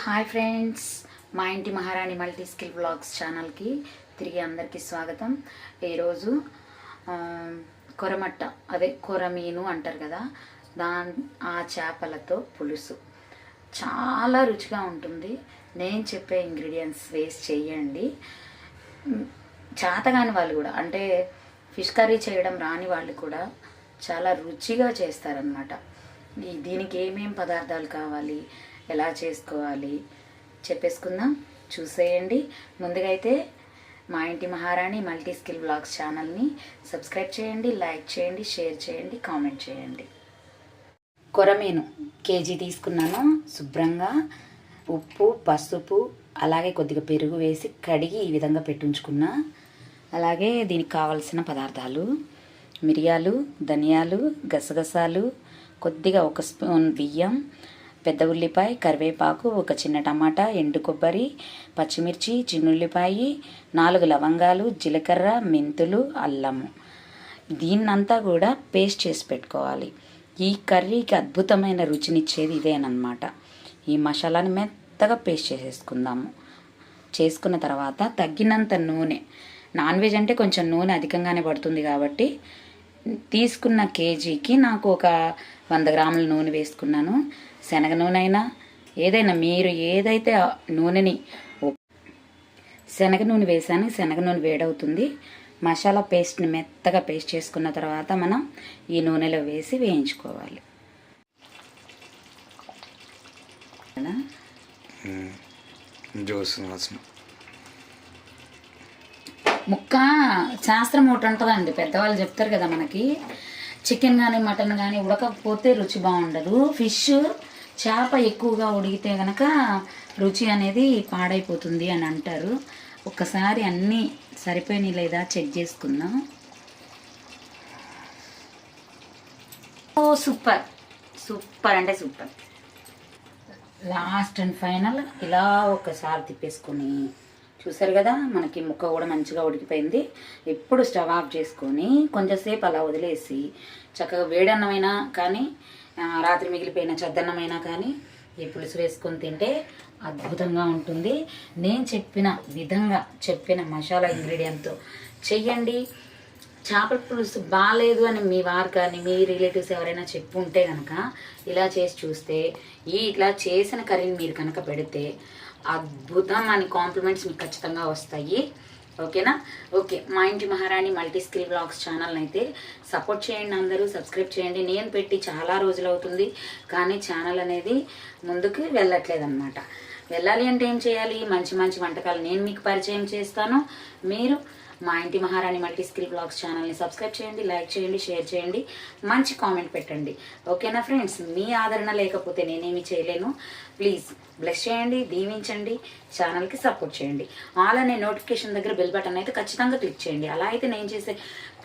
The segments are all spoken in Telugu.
హాయ్ ఫ్రెండ్స్ మా ఇంటి మహారాణి మల్టీ స్కిల్ బ్లాగ్స్ ఛానల్కి తిరిగి అందరికీ స్వాగతం. ఈరోజు కొరమట్ట అదే కొరమీను అంటారు కదా దా ఆ చేపలతో పులుసు. చాలా రుచిగా ఉంటుంది. నేను చెప్పే ఇంగ్రీడియంట్స్ వేస్ట్ చేయండి. చేతగాని వాళ్ళు కూడా అంటే ఫిష్ కర్రీ చేయడం రాని వాళ్ళు కూడా చాలా రుచిగా చేస్తారనమాట దీనికి ఏమేం పదార్థాలు కావాలి? ఎలా చేసుకోవాలి? చెప్పేసుకుందాం. చూసేయండి. ముందుగా అయితే మా ఇంటి మహారాణి మల్టీ స్కిల్ బ్లాగ్స్ ఛానల్ని సబ్స్క్రైబ్ చేయండి లైక్ చేయండి షేర్ చేయండి కామెంట్ చేయండి. కొరమీను కేజీ తీసుకున్నాను శుభ్రంగా. ఉప్పు పసుపు అలాగే కొద్దిగా పెరుగు వేసి కడిగి ఈ విధంగా పెట్టుంచుకున్నా. అలాగే దీనికి కావలసిన పదార్థాలు మిరియాలు ధనియాలు గసగసాలు కొద్దిగా ఒక స్పూన్ బియ్యం పెద్ద ఉల్లిపాయ కరివేపాకు ఒక చిన్న టమాటా ఎండు కొబ్బరి పచ్చిమిర్చి చిన్నుల్లిపాయి నాలుగు లవంగాలు జీలకర్ర మెంతులు అల్లము దీన్నంతా కూడా పేస్ట్ చేసి పెట్టుకోవాలి. ఈ కర్రీకి అద్భుతమైన రుచినిచ్చేది ఇదేనమాట ఈ మసాలాని మెత్తగా పేస్ట్ చేసేసుకుందాము. చేసుకున్న తర్వాత తగ్గినంత నూనె. నాన్ వెజ్ అంటే కొంచెం నూనె అధికంగానే పడుతుంది కాబట్టి తీసుకున్న కేజీకి నాకు ఒక వంద గ్రాముల నూనె వేసుకున్నాను. శనగ నూనె అయినా ఏదైనా మీరు ఏదైతే నూనెని శనగ నూనె వేసాను శనగ నూనె వేడవుతుంది. మసాలా పేస్ట్ని మెత్తగా పేస్ట్ చేసుకున్న తర్వాత మనం ఈ నూనెలో వేసి వేయించుకోవాలి? జ్యూస్ ముక్క శాస్త్రం ఒకటి ఉంటుందండి పెద్దవాళ్ళు చెప్తారు కదా మనకి. చికెన్ కానీ మటన్ కానీ ఉడకకపోతే రుచి బాగుండదు. ఫిష్ చేప ఎక్కువగా ఉడికితే కనుక రుచి అనేది పాడైపోతుంది అని అంటారు. ఒక్కసారి అన్నీ సరిపోయినాయి లేదా చెక్ చేసుకుందాం. ఓ సూపర్. సూపర్ అంటే సూపర్. లాస్ట్ అండ్ ఫైనల్ ఇలా ఒకసారి తిప్పేసుకొని చూసారు కదా మనకి ముక్క కూడా మంచిగా ఉడికిపోయింది. ఇప్పుడు స్టవ్ ఆఫ్ చేసుకొని కొంచెంసేపు అలా వదిలేసి చక్కగా వేడన్నమైనా కానీ రాత్రి మిగిలిపోయిన చద్దన్నమైనా కానీ ఈ పులుసు వేసుకొని తింటే అద్భుతంగా ఉంటుంది. నేను చెప్పిన విధంగా చెప్పిన మసాలా ఇంగ్రీడియంట్తో చెయ్యండి. చేపల పులుసు బాగాలేదు అని మీ వారు కానీ మీ రిలేటివ్స్ ఎవరైనా చెప్పు ఉంటే కనుక ఇలా చేసి చూస్తే ఈ ఇట్లా చేసిన కర్రీని మీరు కనుక పెడితే అద్భుతం అని కాంప్లిమెంట్స్ మీకు ఖచ్చితంగా వస్తాయి. ఓకేనా? ఓకే మా ఇంటి మహారాణి మల్టీ స్కిల్ బ్లాగ్స్ ఛానల్ అయితే సపోర్ట్ చేయండి అందరూ సబ్స్క్రైబ్ చేయండి. నేను పెట్టి చాలా రోజులు అవుతుంది కానీ ఛానల్ అనేది ముందుకు వెళ్ళట్లేదు అనమాట వెళ్ళాలి అంటే ఏం చేయాలి? మంచి మంచి వంటకాలు నేను మీకు పరిచయం చేస్తాను. మీరు మా ఇంటి మహారాణి మల్టీ స్కిల్ బ్లాగ్స్ ఛానల్ని సబ్స్క్రైబ్ చేయండి లైక్ చేయండి షేర్ చేయండి మంచి కామెంట్ పెట్టండి. ఓకేనా ఫ్రెండ్స్? మీ ఆదరణ లేకపోతే నేనేమి చేయలేను. ప్లీజ్ బ్లెస్ చేయండి దీవించండి ఛానల్కి సపోర్ట్ చేయండి. ఆల్ అనే నోటిఫికేషన్ దగ్గర బెల్ బటన్ అయితే ఖచ్చితంగా క్లిక్ చేయండి. అలా అయితే నేను చేసే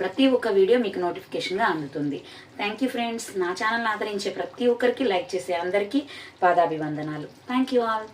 ప్రతి ఒక్క వీడియో మీకు నోటిఫికేషన్గా అందుతుంది. Thank you friends. నా ఛానల్ని ఆదరించే ప్రతి ఒక్కరికి లైక్ చేసే అందరికీ పాదాభివందనాలు. Thank you all.